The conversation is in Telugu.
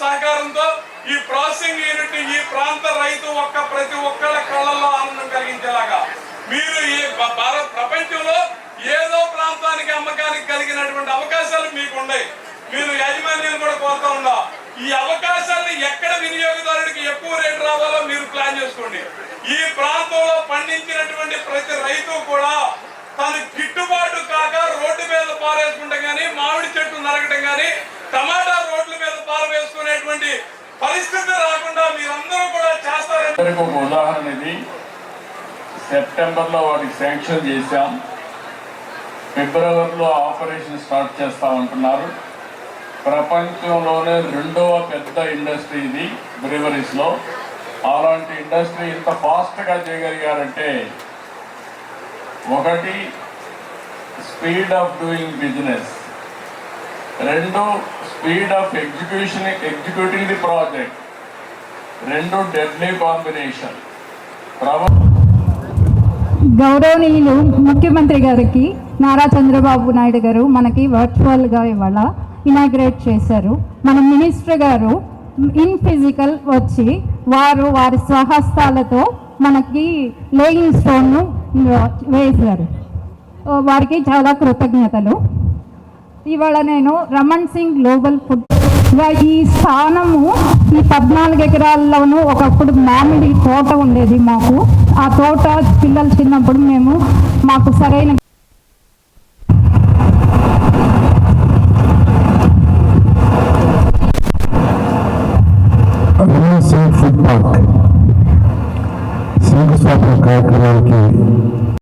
సహకారంతో ఈ ప్రాసెసింగ్ యూనిట్ ఈ ప్రాంత రైతు ఒక్క ప్రతి ఒక్కళ్ళ కళ్ళల్లో ఆనందం కలిగించేలాగా మీరు ఈ భారత ప్రపంచంలో ఏదో ప్రాంతానికి అమ్మకానికి కలిగినటువంటి అవకాశాలు మీకు ఉన్నాయి మీరు యాజమాన్యం కూడా కోరుతా ఉన్నా. ఈ అవకాశాన్ని ఎక్కడ వినియోగదారుడికి ఎక్కువ రేటు రావాలో మీరు ప్లాన్ చేసుకోండి. అందరికి ఒక ఉదాహరణ ఇది సెప్టెంబర్లో వాటికి శాంక్షన్ చేశాం. ఫిబ్రవరిలో ఆపరేషన్ స్టార్ట్ చేస్తామంటున్నారు ప్రపంచంలోనే రెండవ పెద్ద ఇండస్ట్రీ ఇది బ్రివరీస్లో అలాంటి ఇండస్ట్రీ ఇంత ఫాస్ట్గా చేయగలిగారంటే ఒకటి స్పీడ్ ఆఫ్ డూయింగ్ బిజినెస్. రెండు speed of execution executing the project. రెండు డెడ్లీ కాంబినేషన్ గౌరవనీయులు ముఖ్యమంత్రి గారికి నారా చంద్రబాబు నాయుడు గారు మనకి వర్చువల్గా ఇవాళ ఇనాగ్రేట్ చేశారు. మన మినిస్టర్ గారు ఇన్ ఫిజికల్ వచ్చి వారు వారి స్వహస్తాలతో మనకి లేయింగ్ స్టోన్ను వేశారు. వారికి చాలా కృతజ్ఞతలు. ఇవాళ నేను రమణ్ సింగ్ గ్లోబల్ ఫుడ్ ఈ స్థానము ఈ పద్నాలుగు ఎకరాల్లోనూ ఒకప్పుడు మామిడి తోట ఉండేది మాకు. ఆ తోట పిల్లలు చిన్నప్పుడు మేము మాకు సరైన ఫుడ్ పార్క్ శంకుస్థాపన కార్యక్రమానికి